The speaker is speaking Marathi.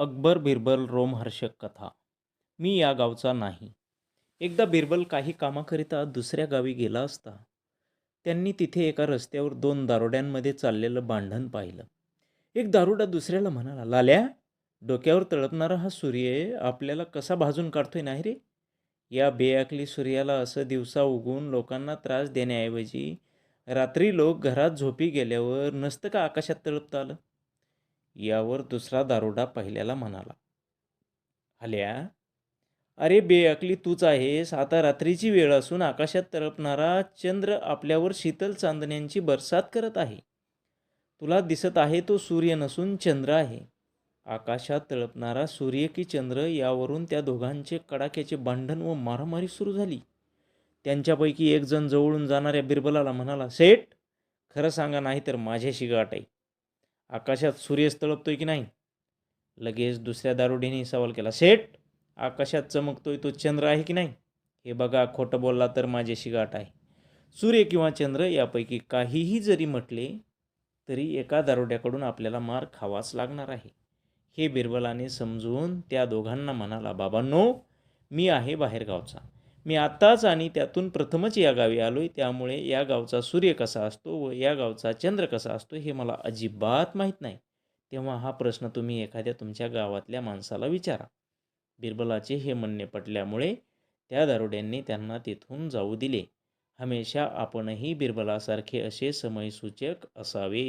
अकबर बिरबल रोमहर्षक कथा. मी या गावचा नाही. एकदा बिरबल काही कामाकरिता दुसऱ्या गावी गेला असता त्यांनी तिथे एका रस्त्यावर दोन दारोड्यांमध्ये चाललेलं भांडण पाहिलं. एक दारुडा दुसऱ्याला म्हणाला लाल्या डोक्यावर तळपणारा हा सूर्य आपल्याला कसा भाजून काढतोय नाही रे? या बेअकली सूर्याला असं दिवसा उगून लोकांना त्रास देण्याऐवजी रात्री लोक घरात झोपी गेल्यावर नसतं का आकाशात तळपता आलं? यावर दुसरा दारोडा पहिल्याला म्हणाला. हल्या अरे बेअकली तूच आहेस. आता रात्रीची वेळ असून आकाशात तळपणारा चंद्र आपल्यावर शीतल चांदण्यांची बरसात करत आहे. तुला दिसत आहे तो सूर्य नसून चंद्र आहे. आकाशात तळपणारा सूर्य की चंद्र यावरून त्या दोघांचे कडाक्याचे भांडण व मारामारी सुरू झाली. त्यांच्यापैकी एक जण जवळून जाणाऱ्या बिरबलाला म्हणाला सेठ खरं सांगा नाही तर माझ्याशी गाठ आहे. आकाशात सूर्यच तळपतोय की नाही? लगेच दुसऱ्या दारुडीने सवाल केला. सेठ आकाशात चमकतोय तो चंद्र आहे की नाही? हे बघा खोटं बोलला तर माझ्याशी गाठ आहे. सूर्य किंवा चंद्र यापैकी काहीही जरी म्हटले तरी एका दारोड्याकडून आपल्याला मार खावाच लागणार आहे. हे बिरबलाने समजून त्या दोघांना म्हणाला बाबांनो मी आहे बाहेरगावचा. मी आत्ताच आणि त्यातून प्रथमच या गावी आलो आहे त्यामुळे या गावचा सूर्य कसा असतो व या गावचा चंद्र कसा असतो हे मला अजिबात माहीत नाही. तेव्हा हा प्रश्न तुम्ही एखाद्या तुमच्या गावातल्या माणसाला विचारा. बिरबलाचे हे म्हणणे पटल्यामुळे त्या दारुड्यांनी त्यांना तिथून जाऊ दिले. हमेशा आपणही बिरबलासारखे असे समयसूचक असावे.